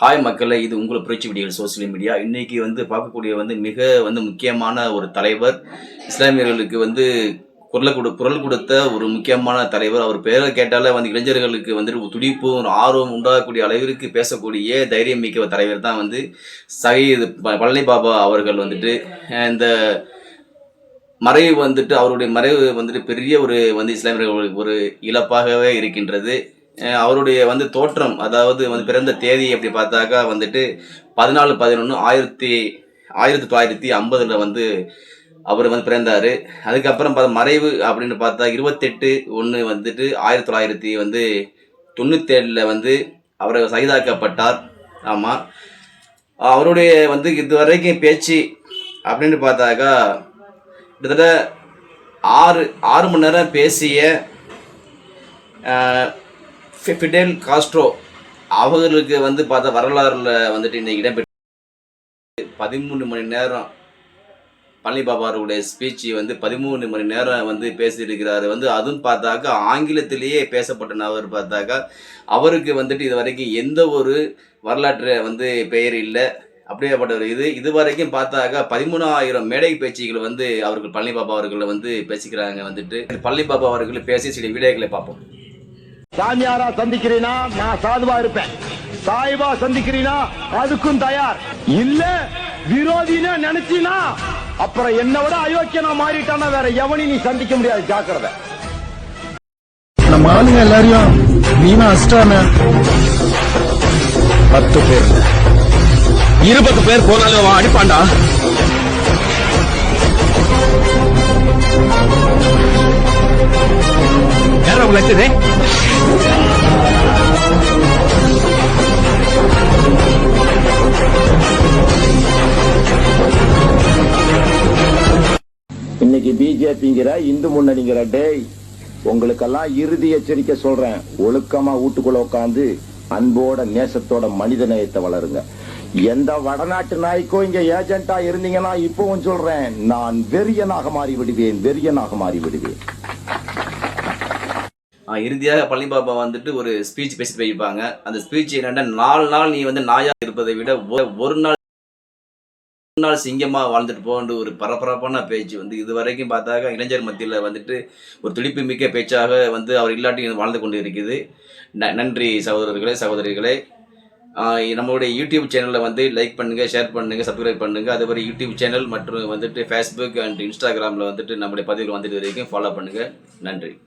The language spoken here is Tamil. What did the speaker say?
ஹாய் மக்களை இது உங்களை புரட்சி விடியல் சோசியல் மீடியா இன்னைக்கு வந்து பார்க்கக்கூடிய வந்து மிக வந்து முக்கியமான ஒரு தலைவர் இஸ்லாமியர்களுக்கு வந்து குரல் கொடு குரல் கொடுத்த ஒரு முக்கியமான தலைவர். அவர் பேரை கேட்டாலே வந்து இளைஞர்களுக்கு வந்துட்டு துடிப்பு ஒரு ஆர்வம் உண்டாகக்கூடிய அளவிற்கு பேசக்கூடிய தைரியம் மிக்க தலைவர் தான் வந்து சயீது ப- பழனி பாபா அவர்கள் வந்துட்டு. இந்த மறைவு வந்துட்டு அவருடைய மறைவு வந்துட்டு பெரிய ஒரு வந்து இஸ்லாமியர்களுக்கு ஒரு இழப்பாகவே இருக்கின்றது. அவருடைய வந்து தோற்றம் அதாவது வந்து பிறந்த தேதி அப்படி பார்த்தாக்கா வந்துட்டு பதினாலு பதினொன்று ஆயிரத்தி ஆயிரத்தி தொள்ளாயிரத்தி ஐம்பதுல வந்து அவர் வந்து பிறந்தார். அதுக்கப்புறம் பார்த்தா மறைவு அப்படின்னு பார்த்தா இருபத்தெட்டு ஒன்று வந்துட்டு ஆயிரத்தி தொள்ளாயிரத்தி வந்து தொண்ணூத்தேழில் வந்து அவர் சகிதாக்கப்பட்டார். ஆமாம் அவருடைய வந்து இதுவரைக்கும் பேச்சு அப்படின்னு பார்த்தாக்கா கிட்டத்தட்ட ஆறு ஆறு மணி நேரம் பேசிய ஃபிடெல் காஸ்ட்ரோ அவர்களுக்கு வந்து பார்த்தா வரலாறுல வந்துட்டு இன்னைக்கு இடம்பெற்ற பதிமூணு மணி நேரம் பழனி பாபா வந்து பதிமூணு மணி நேரம் வந்து பேசியிருக்கிறாரு. வந்து அதுவும் பார்த்தாக்கா ஆங்கிலத்திலேயே பேசப்பட்ட நபர் பார்த்தாக்கா அவருக்கு வந்துட்டு இது வரைக்கும் எந்த ஒரு வரலாற்று வந்து பெயர் இல்லை. அப்படியேப்பட்டவர் இது. இது வரைக்கும் பார்த்தாக்கா பதிமூணாயிரம் மேடை பேச்சுகள் வந்து அவர்கள் பழனி பாபா வந்து பேசிக்கிறாங்க வந்துட்டு. பழனி பாபா அவர்கள் பேசி சில வீடியோக்களை பார்ப்போம். சாமியாரா சந்திக்கிறீனா? நான் சாதுவா இருப்பேன். சாய்பா சந்திக்கிறீனா? அதுக்கும் தயார். இல்ல விரோதினா நினைச்சீனா? அப்புறம் என்ன விட அயோக்கியனா மாறிட்டானா வேற எவனையும் நீ சந்திக்க முடியாது. ஜாக்கிரதை. நம்ம ஆளுங்க எல்லாரையும் வீணா அஸ்டான பத்து பேர். இருபது பேர் போனாலும் அவன் அடிப்பாண்டா யாரா இன்னைக்கு பிஜேபிங்கிற இந்து முன்னணிங்கிற டேய் உங்களுக்கெல்லாம் இறுதி எச்சரிக்கை சொல்றேன். ஒழுக்கமா வீட்டுக்குள்ள உட்காந்து அன்போட நேசத்தோட மனித நேயத்தை வளருங்க. எந்த வடநாட்டு நாய்க்கும் இங்க ஏஜென்டா இருந்தீங்கன்னா இப்பவும் சொல்றேன் நான் வெறியனாக மாறி விடுவேன் வெறியனாக மாறி விடுவேன் இறுதியாக பழனி பாபா வந்துட்டு ஒரு ஸ்பீச் பேசிட்டு போயிருப்பாங்க. அந்த ஸ்பீச் என்னன்னா நாலு நாள் நீ வந்து நாயா இருப்பதை விட ஒ- ஒரு நாள் ஒரு நாள் சிங்கமா வாழ்ந்துட்டு போன்ற ஒரு பரபரப்பான பேச்சு. வந்து இது வரைக்கும் பார்த்தாக்க இளைஞர் மத்தியில் வந்துட்டு ஒரு துடிப்பு மிக்க பேச்சாக வந்து அவர் இல்லாட்டி வாழ்ந்து கொண்டு இருக்குது ந- நன்றி சகோதரர்களே சகோதரிகளே. நம்மளுடைய யூடியூப் சேனலை வந்து லைக் பண்ணுங்கள் ஷேர் பண்ணுங்க சப்ஸ்கிரைப் பண்ணுங்க. அதே மாதிரி யூடியூப் சேனல் மற்றும் வந்துட்டு ஃபேஸ்புக் அண்ட் இன்ஸ்டாகிராமில் வந்துட்டு நம்முடைய பதிவுகள் வந்துட்டு வரைக்கும் ஃபாலோ பண்ணுங்கள் நன்றி.